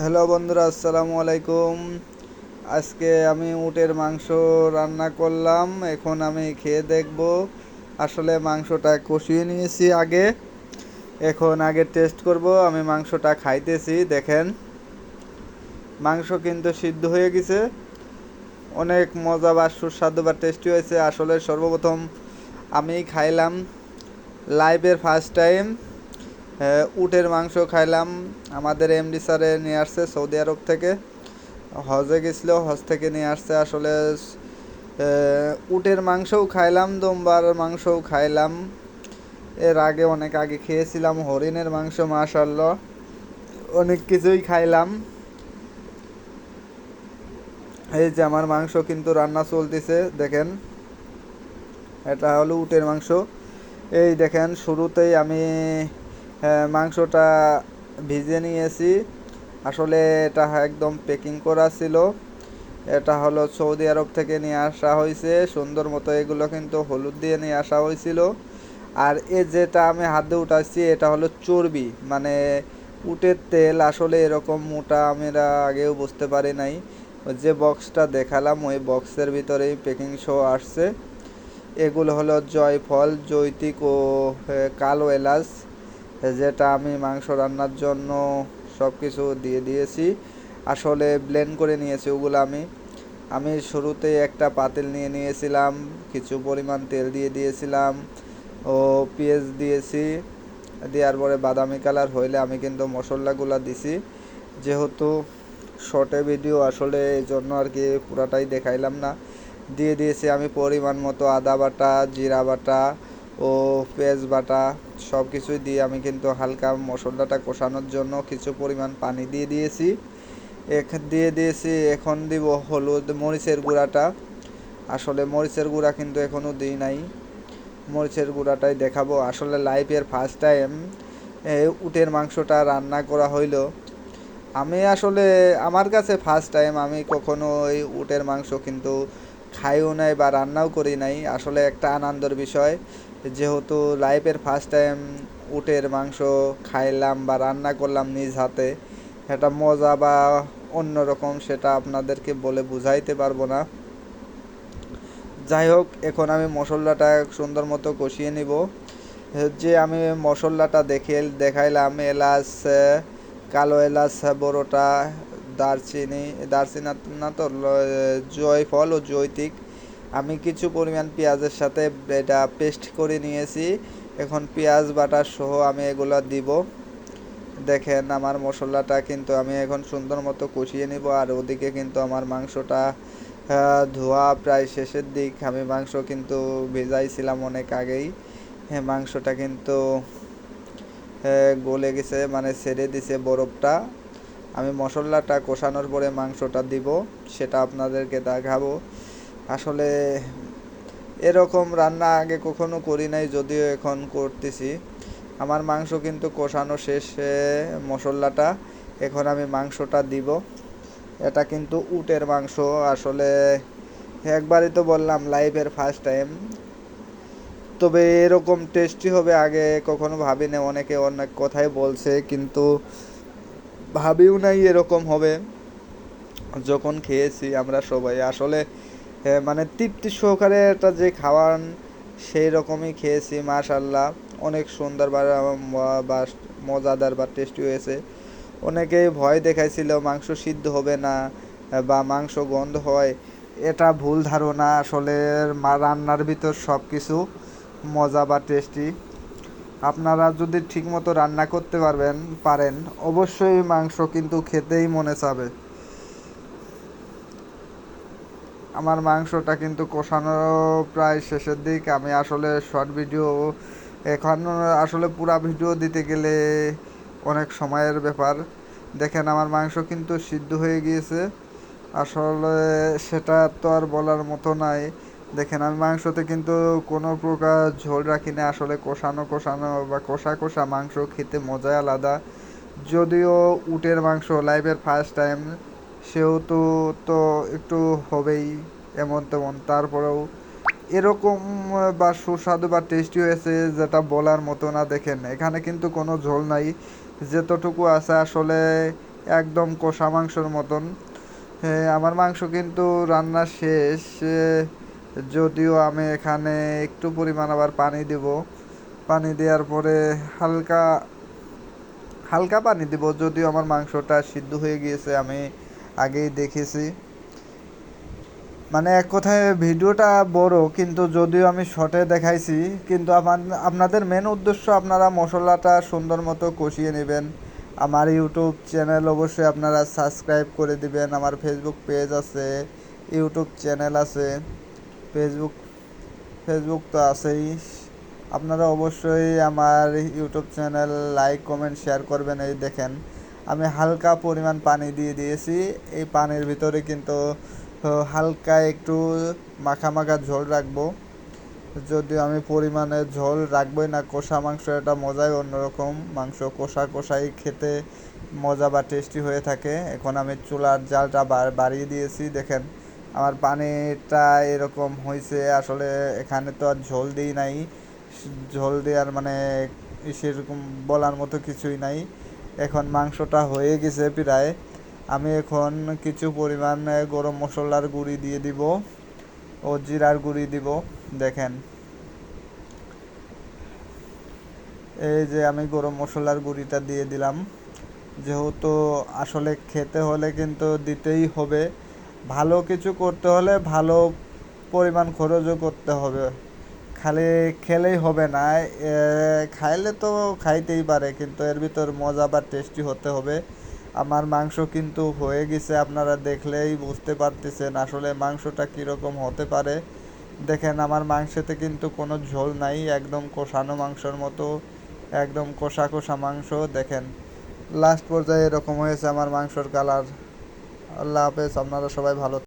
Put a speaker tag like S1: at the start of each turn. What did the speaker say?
S1: Hello বন্ধুরা, আসসালামু আলাইকুম। আজকে আমি উটের মাংস রান্না করলাম, এখন আমি খেয়ে দেখব। আসলে মাংসটা কষিয়ে নিয়েছি আগে। এখন আগে টেস্ট করব, আমি মাংসটা খাইতেছি, দেখেন। মাংস কিন্তু সিদ্ধ হয়ে গেছে। অনেক মজা বা সুস্বাদু বা টেস্টি হয়েছে। আসলে সর্বপ্রথম আমি খাইলাম। লাইভের ফার্স্ট টাইম উটের মাংস খাইলাম। আমাদের এমডি স্যারে নিয়ে আসছে সৌদি আরব থেকে। হজে গেছিল, হজ থেকে নিয়ে আসছে আসলে উটের মাংসও খাইলাম, দোমবার মাংসও খাইলাম। এর আগে অনেক আগে খেয়েছিলাম, হরিণের মাংস মাশাল্লাহ অনেক কিছুই খাইলাম। এই যে আমার মাংস কিন্তু রান্না চলতেছে, দেখেন। এটা হলো উটের মাংস। এই দেখেন, শুরুতেই আমি মাংসটা ভিজে নিয়েছি। আসলে এটা একদম প্যাকিং করা ছিল। এটা হলো সৌদি আরব থেকে নিয়ে আসা হয়েছে। সুন্দর মতো এগুলো কিন্তু হলুদ দিয়ে নিয়ে আসা হয়েছিল। আর এ যেটা আমি হাতে উঠাচ্ছি, এটা হলো চর্বি। মানে উটের তেল আসলে এরকম মোটা আমরা আগেও বুঝতে পারি নাই। যে বক্সটা দেখালাম, ওই বক্সের ভিতরেই প্যাকিং শো আসছে। এগুলো হলো জয়ফল, জৈতিক ও কালো এলাচ। যেটা আমি মাংস রান্নার জন্য সব কিছু দিয়ে দিয়েছি। আসলে ব্লেন্ড করে নিয়েছি ওগুলো আমি। আমি শুরুতে একটা পাতিল নিয়ে নিয়েছিলাম, কিছু পরিমাণ তেল দিয়ে দিয়েছিলাম, ও পেঁয়াজ দিয়েছি, দেওয়ার পরে বাদামি কালার হইলে আমি কিন্তু মশলাগুলো দিছি। যেহেতু শর্টে ভিডিও আসলে এই জন্য আর কি পুরাটাই দেখাইলাম না। দিয়ে দিয়েছি আমি পরিমাণ মতো আদা বাটা, জিরা বাটা ও পেঁয়াজ, বাটা সব কিছুই দিয়ে আমি কিন্তু হালকা মশলাটা কষানোর জন্য কিছু পরিমাণ পানি দিয়ে দিয়েছি। দিয়ে দিয়েছি এখন দিব হলুদ মরিচের গুঁড়াটা। আসলে মরিচের গুঁড়া কিন্তু এখনও দিই নাই। মরিচের গুঁড়াটাই দেখাবো। আসলে লাইফের ফার্স্ট টাইম উটের মাংসটা রান্না করা হইল। আমি আসলে, আমার কাছে ফার্স্ট টাইম আমি কখনো ওই উটের মাংস কিন্তু খাইও নাই বা রান্নাও করি নাই। আসলে একটা আনন্দের বিষয়। যেহেতু লাইফের ফার্স্ট টাইম উটের মাংস খাইলাম বা রান্না করলাম নিজ হাতে এটা মজা বা অন্যরকম সেটা আপনাদেরকে বলে বুঝাইতে পারব না। যাই হোক এখন আমি মশলাটা সুন্দর মতো কষিয়ে নিব। যে আমি মশলাটা দেখে দেখাইলাম, এলাচ, কালো এলাচ, বড়োটা, দারচিনি দারচিনি না তো, জয়ফল ও জৈতিক। আমি কিছু পরিমাণ পেঁয়াজের সাথে এটা পেস্ট করে নিয়েছি। এখন পেঁয়াজ, বাটা সহ আমি এগুলো দিব। দেখেন আমার মশলাটা কিন্তু আমি এখন সুন্দর মতো কষিয়ে নিব, আর ওদিকে কিন্তু আমার মাংসটা ধোয়া প্রায় শেষের দিক। আমি মাংস কিন্তু ভেজাইছিলাম অনেক আগেই। মাংসটা কিন্তু গলে গেছে মানে ছেড়ে দিছে বরফটা। আমি মশলাটা কষানোর পরে মাংসটা দিব, সেটা আপনাদেরকে দেখাবো। আসলে এরকম রান্না আগে কখনো করি নাই, যদিও এখন করতেছি। আমার মাংস কিন্তু কষানো শেষে মশলাটা, এখন আমি মাংসটা দিব। এটা কিন্তু উটের মাংস, আসলে একবারই তো বললাম লাইফের ফার্স্ট টাইম তবে এরকম টেস্টি হবে আগে কখনো ভাবি না অনেকে অনেক কথাই বলছে, কিন্তু ভাবিও নাই এরকম হবে। যখন খেয়েছি আমরা সবাই, আসলে মানে তৃপ্তি সহকারে একটা যে খাওয়ান, সেই রকমই খেয়েছি মাশাল্লাহ অনেক সুন্দর বা মজাদার বা টেস্টি হয়েছে। অনেকেই ভয় দেখাইছিল, মাংস সিদ্ধ হবে না বা মাংস গন্ধ হয়। এটা ভুল ধারণা, আসলে রান্নার ভিতর সব কিছু মজা বা টেস্টি আপনারা যদি ঠিকমতো রান্না করতে পারবেন, পারেন, অবশ্যই মাংস কিন্তু খেতেই মনে চাবে। আমার মাংসটা কিন্তু কষানো প্রায় শেষের দিক। আমি আসলে শর্ট ভিডিও এখন আসলে পুরা ভিডিও দিতে গেলে অনেক সময়ের ব্যাপার। দেখেন আমার মাংস কিন্তু সিদ্ধ হয়ে গিয়েছে। আসলে সেটা তো আর বলার মতো নাই। দেখেন আমি মাংসতে কিন্তু কোনো প্রকার ঝোল রাখি না আসলে কষানো কষানো বা কষা কষা মাংস খেতে মজাই আলাদা। যদিও উটের মাংস লাইভের ফার্স্ট টাইম সেহেতু তো একটু হবেই, এমন তেমন। তারপরেও এরকম বা সুস্বাদু বা টেস্টি হয়েছে যেটা বলার মতো না দেখেন। এখানে কিন্তু কোনো ঝোল নাই, যেতটুকু আছে আসলে একদম কষা মাংসর মতন। আমার মাংস কিন্তু রান্না শেষ যদিও আমি এখানে একটু পরিমাণ আবার পানি দিব। পানি দেওয়ার পরে হালকা হালকা পানি দিব, যদিও আমার মাংসটা সিদ্ধ হয়ে গিয়েছে, আমি আগেই দেখেছি। মানে এক কথায় ভিডিওটা বড়, কিন্তু যদিও আমি শর্টে দেখাইছি, কিন্তু আপনাদের মেন উদ্দেশ্য আপনারা মশলাটা সুন্দর মতো কষিয়ে নেবেন। আমার ইউটিউব চ্যানেল অবশ্যই আপনারা সাবস্ক্রাইব করে দিবেন। আমার ফেসবুক পেজ আছে ইউটিউব চ্যানেল আছে ফেসবুক ফেসবুক তো আছেই। আপনারা অবশ্যই আমার YouTube channel like comment share করবেন, এই দেখেন। আমি হালকা পরিমাণ পানি দিয়ে দিয়েছি। এই পানির ভিতরে কিন্তু হালকা একটু মাখা মাখা ঝোল রাখব। যদিও আমি পরিমাণে ঝোল রাখবোই না, কষা মাংস এটা মজাই অন্যরকম। মাংস কষা কষাই খেতে মজা বা টেস্টি হয়ে থাকে। এখন আমি চুলার জালটা বাড়িয়ে দিয়েছি, দেখেন। আমার পানিটা এরকম হয়েছে আসলে এখানে তো আর ঝোল দিই নাই। ঝোল দেওয়ার মানে সেরকম বলার মতো কিছুই নাই। এখন মাংসটা হয়ে গেছে প্রায়। আমি এখন কিছু পরিমাণ গরম মশলার গুঁড়ি দিয়ে দিব ও জিরার গুঁড়ি দিব, দেখেন। এই যে আমি গরম মশলার গুঁড়িটা দিয়ে দিলাম। যেহেতু আসলে খেতে হলে কিন্তু দিতেই হবে। ভালো কিছু করতে হলে ভালো পরিমাণ খরচও করতে হবে। খালি খেলেই হবে না খাইলে তো খাইতেই পারে, কিন্তু এর ভিতর মজা বা টেস্টি হতে হবে। আমার মাংস কিন্তু হয়ে গেছে, আপনারা দেখলেই বুঝতে পারতেছেন আসলে মাংসটা কীরকম হতে পারে। দেখেন, আমার মাংসতে কিন্তু কোনো ঝোল নাই, একদম কষানো মাংসর মতো, একদম কষা কষা মাংস, দেখেন। লাস্ট পর্যায়ে এরকম হয়েছে আমার মাংসর কালার আল্লাহ হাফেজ, আপনারা সবাই ভালো